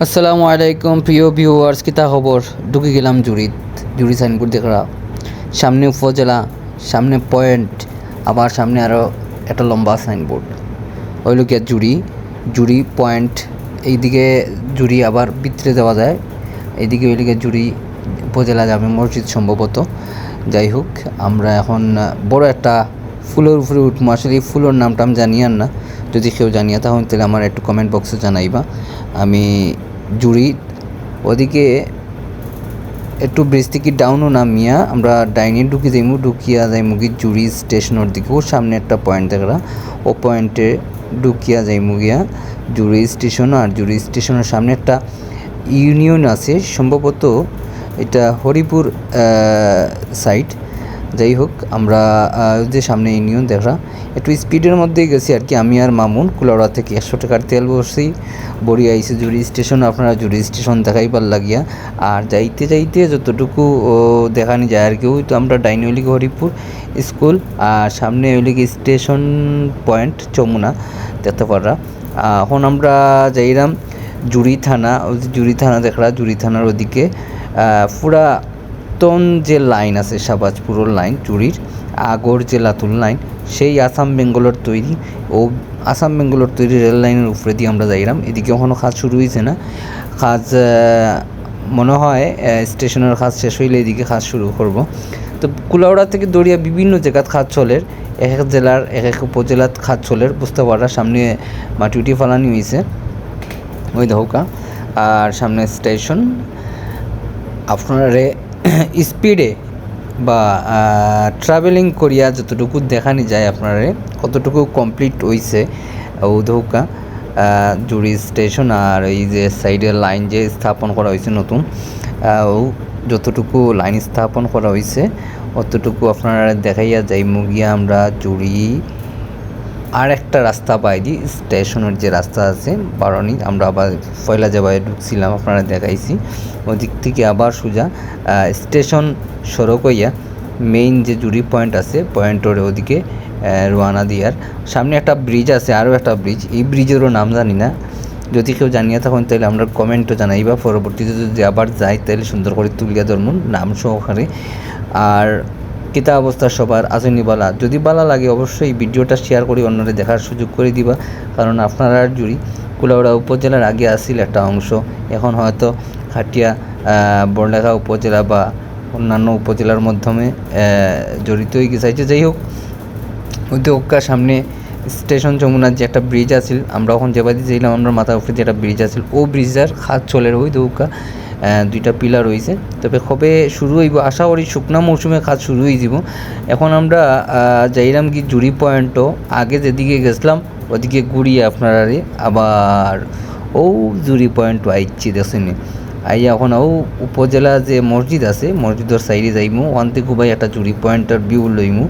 আসসালামু আলাইকুম, প্রিয় ভিউয়ার্স কিতা খবর? ঢুকে গেলাম জুড়িত, জুড়ি সাইনবোর্ড দেখা সামনে উপজেলা, সামনে পয়েন্ট আবার সামনে আরও একটা লম্বা সাইনবোর্ড ওই লোকের জুড়ি জুড়ি পয়েন্ট এইদিকে জুড়ি আবার ভিতরে যাওয়া যায়। এইদিকে ওই লোকের জুড়ি উপজেলা যাবে, মসজিদ সম্ভবত। যাই হোক, আমরা এখন বড় একটা ফুলের উপরে উঠবো। আসলে এই ফুলের নামটা আমি জানি আর না। যদি কেউ জানিয়া তাহলে তাহলে আমার একটু কমেন্ট বক্সে জানাইবা। আমি জুড়ি। ওদিকে একটু ব্রিজ থেকে ডাউনও নামিয়া আমরা ডাইনে ঢুকে যাইমু। ঢুকিয়া যাইমু কি জুড়ি স্টেশনের দিকেও সামনে একটা পয়েন্ট দেখা ও পয়েন্টে ঢুকিয়া যাইমু গিয়া জুড়ি স্টেশন আর জুড়ি স্টেশনের সামনে একটা ইউনিয়ন আছে। সম্ভবত এটা হরিপুর সাইড যাই হোক, আমরা যে সামনে ইউনিয়ন দেখা একটু স্পিডের মধ্যেই গেছি আর কি। আমি আর মামুন কুলাউড়া থেকে একশো টাকার তেল বসছি। বড়ি আইসি জুড়ি স্টেশন, আপনারা জুড়ি স্টেশন দেখাইবার লাগিয়া। আর যাইতে যাইতে যতটুকু দেখানি যায় আর কি, ওই তো আমরা ডাইনি হরিপুর স্কুল, আর সামনে হলিকে স্টেশন পয়েন্ট, যমুনা, তেতপাড়া। এখন আমরা যাইলাম জুড়ি থানা জুড়ি থানা, দেখরা, জুড়ি থানার ওদিকে। পুরা তন যে লাইন আছে সাবাজপুরের লাইন, চুরির, আগর যে লাতুল লাইন, সেই আসাম বেঙ্গলোর তৈরি। ও আসাম বেঙ্গলোর তৈরি রেল লাইনের উপরে দিয়ে আমরা যাইলাম এদিকে এখনও কাজ শুরু হয়েছে না। কাজ মনে হয় স্টেশনের কাজ শেষ হইলে এদিকে কাজ শুরু করব। তো কুলাউড়া থেকে দড়িয়া বিভিন্ন জায়গাত খাত চলের এক এক জেলার এক এক উপজেলাত খাত চলের বুঝতে পারা সামনে মাটি উঠি ফালানি হয়েছে ওই ধৌকা আর সামনে স্টেশন। আপনারে স্পিডে বা ট্রাভেলিং করিয়া যতটুকু দেখানি যায় আপনারে, কতটুকু কমপ্লিট হইছে উদৌকা জুড়ি স্টেশন আর এই যে সাইডের লাইন যে স্থাপন করা হয়েছে নতুন ও যতটুকু লাইন স্থাপন করা হয়েছে অতটুকু আপনারা দেখাইয়া যাই মুগিয়া আমরা জুড়ি আর একটা রাস্তা পাই দি স্টেশনের যে রাস্তা আছে বারণী আমরা আবার পয়লা যাবায় ঢুকছিলাম, আপনারা দেখাইছি। ওদিক থেকে আবার সোজা স্টেশন সড়ক হইয়া মেইন যে জুড়ি পয়েন্ট আছে পয়েন্টের ওদিকে রোয়ানা দিয়ার। সামনে একটা ব্রিজ আছে, আরও একটা ব্রিজ এই ব্রিজেরও নাম জানি না। যদি কেউ জানিয়ে থাকেন, তাহলে আমরা কমেন্টও জানাইবা। পরবর্তীতে যদি আবার যাই, তাহলে সুন্দর করে তুলিয়া ধর্ম, নাম সহকারে। আর কিতা অবস্থা সবার আসেনি বালা। যদি বালা লাগে অবশ্যই ভিডিওটা শেয়ার করি অন্যরা দেখার সুযোগ করে দিবা কারণ আপনারা জুড়ি কুলাউড়া উপজেলার আগে আসছিল একটা অংশ। এখন হয়তো আহ, বড়লেখা উপজেলা বা অন্যান্য উপজেলার মাধ্যমে জড়িত হয়ে গেছে। যাই হোক উদ্যোগকার সামনে স্টেশন যমুনার যে একটা ব্রিজ আছিল আমরা ওখান যেবাদি যাইলাম আমরা মাথার উপরে যে একটা ব্রিজ আছিল ও ব্রিজের খাত চলের ওই দৌকা দুইটা পিলার রয়েছে। তবে কবে শুরু হইব আশা করি শুকনা মৌসুমে কাজ শুরু হয়ে যাব। এখন আমরা যাইলাম কি জুড়ি পয়েন্টও আগে যেদিকে গেছিলাম, ওদিকে ঘুরিয়ে আপনারা আবার, ও জুড়ি পয়েন্ট আইচ্ছি দেখছেনি আইয়া এখন ও উপজেলা যে মসজিদ আছে, মসজিদের সাইডে যাইমু, ওখান থেকে ভাই একটা জুড়ি পয়েন্টের ভিউ লইমু।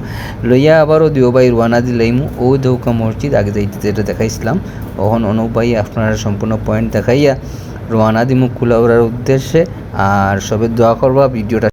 লইয়া আবারও দিও ভাই রোয়ানা দি লইমু। ও দৌকা মসজিদ আগে যাইতে যেটা দেখাইছিলাম, ওখন অনুপ ভাই আপনারা সম্পূর্ণ পয়েন্ট দেখাইয়া রোয়ানা দিমু কুলাউড়ার উদ্দেশ্যে। আর সবে দোয়া করবা ভিডিওটা